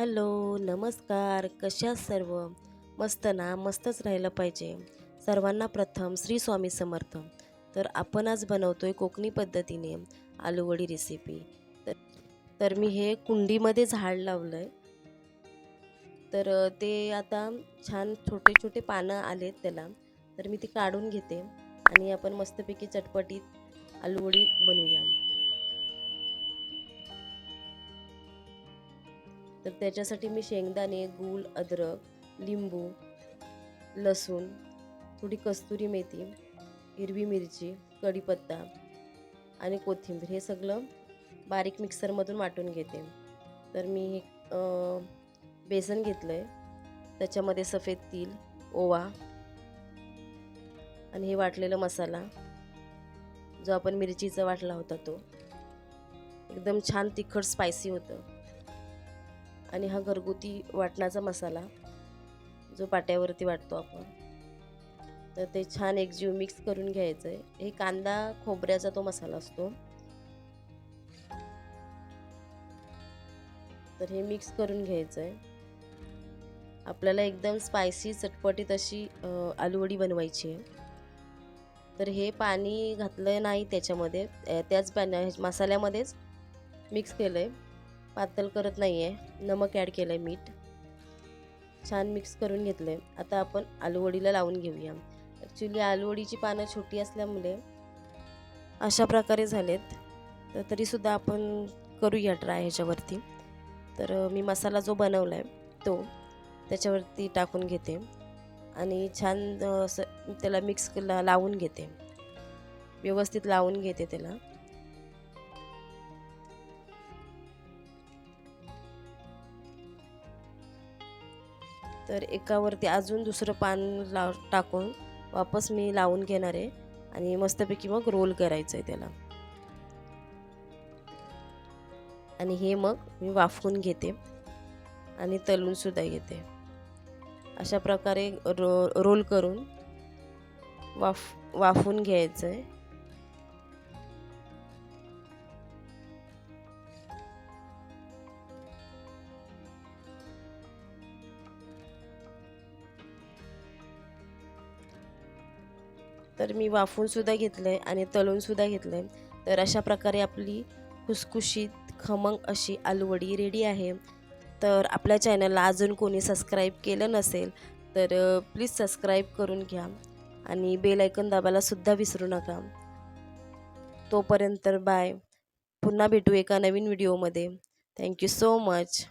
Hello नमस्कार. कशा सर्व? मस्त ना? मस्तच राहिलं पाहिजे. सर्वांना प्रथम श्री स्वामी समर्थ. तर आपण आज बनवतो आहे कोकणी पद्धतीने आलूवडी रेसिपी तर तर मी हे कुंडीमध्ये झाड लावलं आहे तर ते आता छान छोटे छोटे पानं आलेत त्याला. तर मी ती काढून घेते आणि आपण मस्तपैकी चटपटीत आलूवडी बनवूया. तर त्याच्यासाठी मी शेंगदाणे गूळ अद्रक लिंबू लसूण थोडी कस्तुरी मेथी हिरवी मिरची कढीपत्ता आणि कोथिंबीर हे सगळं बारीक मिक्सरमधून वाटून घेते. तर मी हे बेसन घेतलं आहे त्याच्यामध्ये सफेद तील ओवा आणि हे वाटलेला मसाला जो आपण मिरचीचा वाटला होता तो. एकदम छान तिखट स्पायसी होतं. आणि हा घरगुती वाटणाचा मसाला जो पाट्यावरती वाटतो आपण. तर ते छान एकजीव मिक्स करून घ्यायचं आहे हे कांदा खोबऱ्याचा तो मसाला असतो. तर हे मिक्स करून घ्यायचं आहे आपल्याला एकदम स्पायसी चटपटीत अशी आलूवडी बनवायची आहे. तर हे पाणी घातलं नाही त्याच्यामध्ये. त्याच पाण्या मसाल्यामध्येच मिक्स केलं आहे पातळ करत नाही आहे नमक ॲड केलं आहे मीठ. छान मिक्स करून घेतलं आहे आता आपण आलूवडीला लावून घेऊया. ॲक्च्युली आलूवडीची पानं छोटी असल्यामुळे अशा प्रकारे झालेत. तर तरीसुद्धा आपण करूया ट्राय ह्याच्यावरती. तर मी मसाला जो बनवला आहे तो त्याच्यावरती टाकून घेते. आणि छान असं त्याला मिक्स ला लावून घेते. व्यवस्थित लावून घेते त्याला. तर एकावरती अजून दुसरं पान लाव टाकून वापस मी लावून घेणार आहे आणि मस्तपैकी मग रोल करायचं आहे त्याला. आणि हे मग मी वाफवून घेते आणि तलूनसुद्धा घेते. अशा प्रकारे रो रोल करून वाफ वाफवून घ्यायचं आहे. तर मी वाफूनसुद्धा घेतलं आहे आणि तळूनसुद्धा घेतलं आहे तर अशा प्रकारे आपली खुसखुशीत खमंग अशी आलूवडी रेडी आहे. तर आपल्या चॅनलला अजून कोणी सबस्क्राईब केलं नसेल तर प्लीज सबस्क्राईब करून घ्या आणि बेल ऐकन दाबायलासुद्धा विसरू नका. तोपर्यंत बाय पुन्हा भेटू एका नवीन व्हिडिओमध्ये थँक्यू सो मच